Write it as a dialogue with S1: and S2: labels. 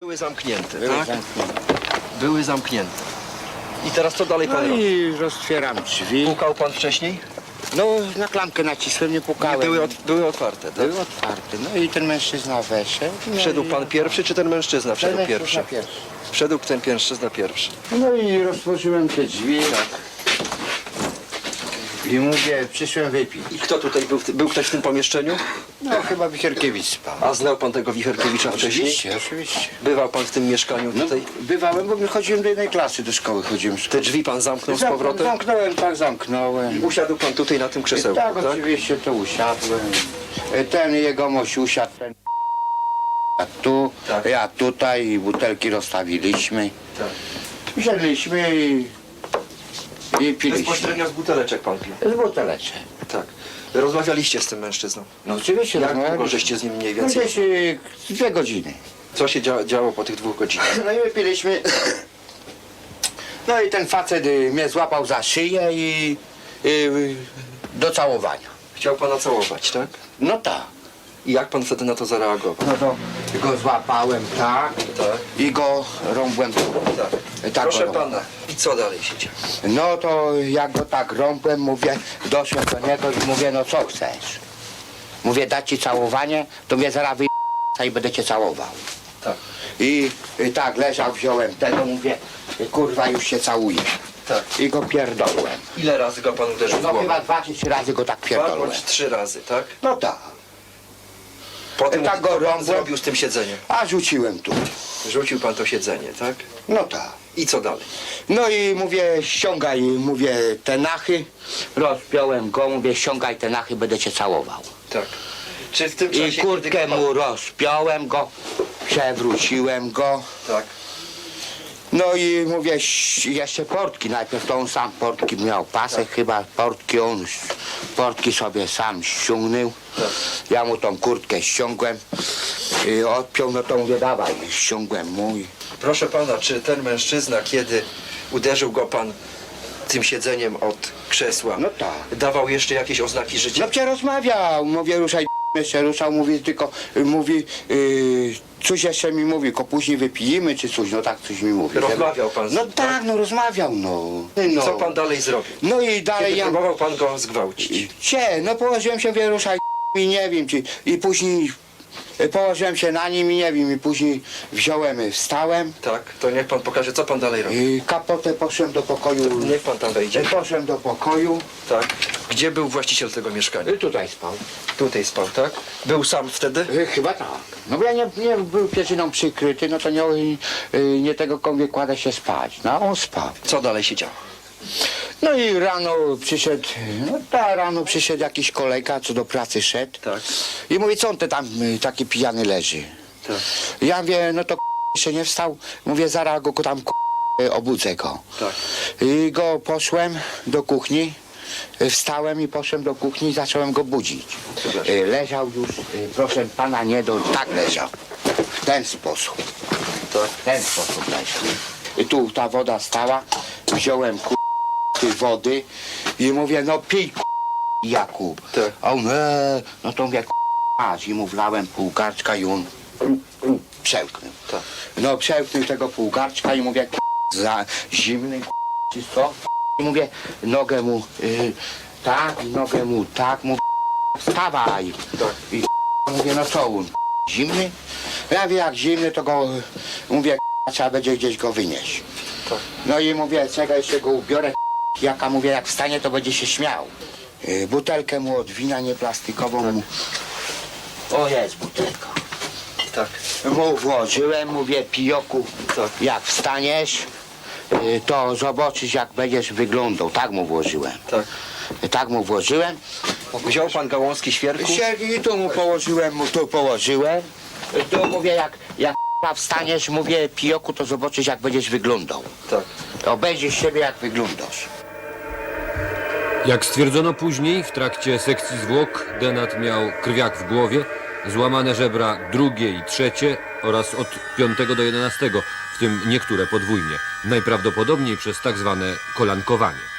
S1: Były zamknięte,
S2: Były
S1: tak?
S2: zamknięte.
S1: Były zamknięte. I teraz co dalej pan
S2: No
S1: robi?
S2: i roztwieram drzwi.
S1: Pukał pan wcześniej?
S2: No na klamkę nacisłem, nie pukałem.
S1: Były, były otwarte, tak?
S2: Były otwarte. No i ten mężczyzna weszedł. No
S1: Wszedł
S2: i...
S1: pan pierwszy, czy ten mężczyzna
S2: Ten
S1: wszedł
S2: mężczyzna
S1: pierwszy?
S2: pierwszy.
S1: Wszedł ten mężczyzna pierwszy.
S2: No i rozpocząłem te drzwi. I mówię, przyszłem wypić.
S1: I kto tutaj był? w ty- Był ktoś w tym pomieszczeniu?
S2: No chyba Wicherkiewicz spał.
S1: A znał pan tego Wicherkiewicza wcześniej?
S2: Oczywiście, oczywiście.
S1: Bywał pan w tym mieszkaniu
S2: No,
S1: tutaj?
S2: bywałem, bo my chodziłem do jednej klasy, do szkoły chodziłem.
S1: Te drzwi pan zamknął z
S2: Zamk-
S1: powrotem?
S2: Zamknąłem, tak zamknąłem.
S1: Usiadł pan tutaj na tym krzesełku,
S2: tak,
S1: tak?
S2: oczywiście to usiadłem. E, Ten jegomość usiadł, ten a tu,
S1: Tak.
S2: ja tutaj i butelki rozstawiliśmy.
S1: Tak.
S2: Wzięliśmy i, i piliśmy.
S1: Bezpośrednio z buteleczek pan pił.
S2: Z buteleczek.
S1: Tak. Rozmawialiście z tym mężczyzną.
S2: No oczywiście.
S1: Jak
S2: rozmawialiśmy.
S1: długo żeście z nim mniej
S2: No
S1: więcej?
S2: gdzieś e, dwie godziny.
S1: Co się dzia działo po tych dwóch godzinach?
S2: No i my piliśmy. No i ten facet y, mnie złapał za szyję i y, do całowania.
S1: Chciał pana całować, tak?
S2: No tak.
S1: I jak pan wtedy na to zareagował?
S2: No to go złapałem tak
S1: Tak.
S2: i go rąbłem.
S1: Tak.
S2: Tak,
S1: Proszę
S2: o.
S1: pana, i co dalej się dzieje?
S2: No to jak go tak rąbłem, mówię, doszłem do niego i mówię, no co chcesz? Mówię, dać ci całowanie, to mnie zaraz wy... i będę cię całował.
S1: Tak.
S2: I, I tak leżał, wziąłem tego, mówię, kurwa już się całuję.
S1: Tak.
S2: I go pierdolłem.
S1: Ile razy go pan uderzył w
S2: No
S1: głowę?
S2: chyba dwa czy trzy razy go tak
S1: Dwa
S2: pierdolłem.
S1: bądź trzy razy, tak?
S2: No tak.
S1: Potem
S2: Tak go
S1: co pan
S2: rąbłem.
S1: zrobił z tym siedzeniem?
S2: A rzuciłem tu.
S1: Rzucił pan to siedzenie, tak?
S2: No tak.
S1: I co dalej?
S2: No i mówię, ściągaj, mówię, te nachy. Rozpiąłem go, mówię, ściągaj te nachy, będę cię całował.
S1: Tak. Czy w tym
S2: I
S1: czasie...
S2: kurtkę
S1: pan-
S2: mu rozpiąłem go, przewróciłem go.
S1: Tak.
S2: No i mówię, jeszcze portki, najpierw to on sam portki miał, pasek chyba, portki on, portki sobie sam ściągnął.
S1: Tak.
S2: Ja mu tą kurtkę ściągłem, i odpiął, no to mówię, dawaj, ściągłem i
S1: Proszę pana, czy ten mężczyzna, kiedy uderzył go pan tym siedzeniem od krzesła,
S2: No tak.
S1: dawał jeszcze jakieś oznaki życia?
S2: No cię rozmawiał, mówię ruszaj, jeszcze ruszał, mówi tylko, y, mówi, y, coś jeszcze mi mówi, ko później wypijemy czy coś, no tak coś mi mówi.
S1: Rozmawiał pan z
S2: No
S1: nim,
S2: tak, no rozmawiał, no.
S1: I
S2: no.
S1: co pan dalej zrobił?
S2: No i dalej
S1: Kiedy
S2: ja...
S1: próbował pan go zgwałcić?
S2: Cie, no położyłem się, wie, ruszaj i nie wiem, czy, i później y, położyłem się na nim i nie wiem, i później wziąłem, y, wstałem,
S1: Tak, to niech pan pokaże, co pan dalej robi.
S2: i kapotę poszedłem do pokoju,
S1: Niech pan tam wejdzie.
S2: y, poszedłem do pokoju,
S1: Tak. Gdzie był właściciel tego mieszkania?
S2: i tutaj spał.
S1: Tutaj spał, tak? Był sam wtedy?
S2: Y, Chyba tak. No bo ja nie, nie był pierzyną przykryty, no to nie, y, nie tego komuś kładę się spać. No a on spał.
S1: Co dalej się działo?
S2: No i rano przyszedł, no ta rano przyszedł jakiś kolega, co do pracy szedł.
S1: Tak.
S2: I mówi, co on te tam y, taki pijany leży?
S1: Tak.
S2: Ja mówię, no to jeszcze nie wstał. Mówię, zaraz go tam y, obudzę go.
S1: Tak.
S2: I go poszłem do kuchni. Wstałem i poszedłem do kuchni i zacząłem go budzić. Y, Leżał już, y, proszę pana, nie do... Tak leżał. W ten sposób.
S1: Tak.
S2: W ten sposób leżał. I tu ta woda stała. Wziąłem ku... tej wody i mówię, no pij ku... Jakub.
S1: Tak.
S2: A on, e, no to mówię, masz. I mu wlałem pół garczka i on przełknął.
S1: Tak.
S2: No przełknął tego pół garczka i mówię, za zimny, czy co? I mówię, nogę mu y, tak, nogę mu tak, mówię, wstawaj.
S1: Tak.
S2: I mówię, no co on, zimny? Ja wiem, jak zimny, to go, mówię, trzeba będzie gdzieś go wynieść.
S1: Tak.
S2: No i mówię, czekaj, jeszcze go ubiorę, jaka mówię, jak wstanie, to będzie się śmiał. Y, Butelkę mu od wina, nie plastikową mu. O, jest butelka.
S1: Tak.
S2: Mu włożyłem, mówię, pijoku,
S1: Tak.
S2: jak wstaniesz, y, to zobaczysz, jak będziesz wyglądał. Tak mu włożyłem.
S1: Tak.
S2: Tak mu włożyłem.
S1: Wziął pan gałązki świerku?
S2: I tu mu położyłem, mu tu położyłem. Tu mówię, jak, jak k***a wstaniesz, mówię, pijoku, to zobaczysz, jak będziesz wyglądał.
S1: Tak.
S2: Obejrzysz siebie, jak wyglądasz.
S3: Jak stwierdzono później, w trakcie sekcji zwłok, Denat miał krwiak w głowie, złamane żebra drugie i trzecie oraz od 5 do 11, w tym niektóre podwójnie, najprawdopodobniej przez tak zwane kolankowanie.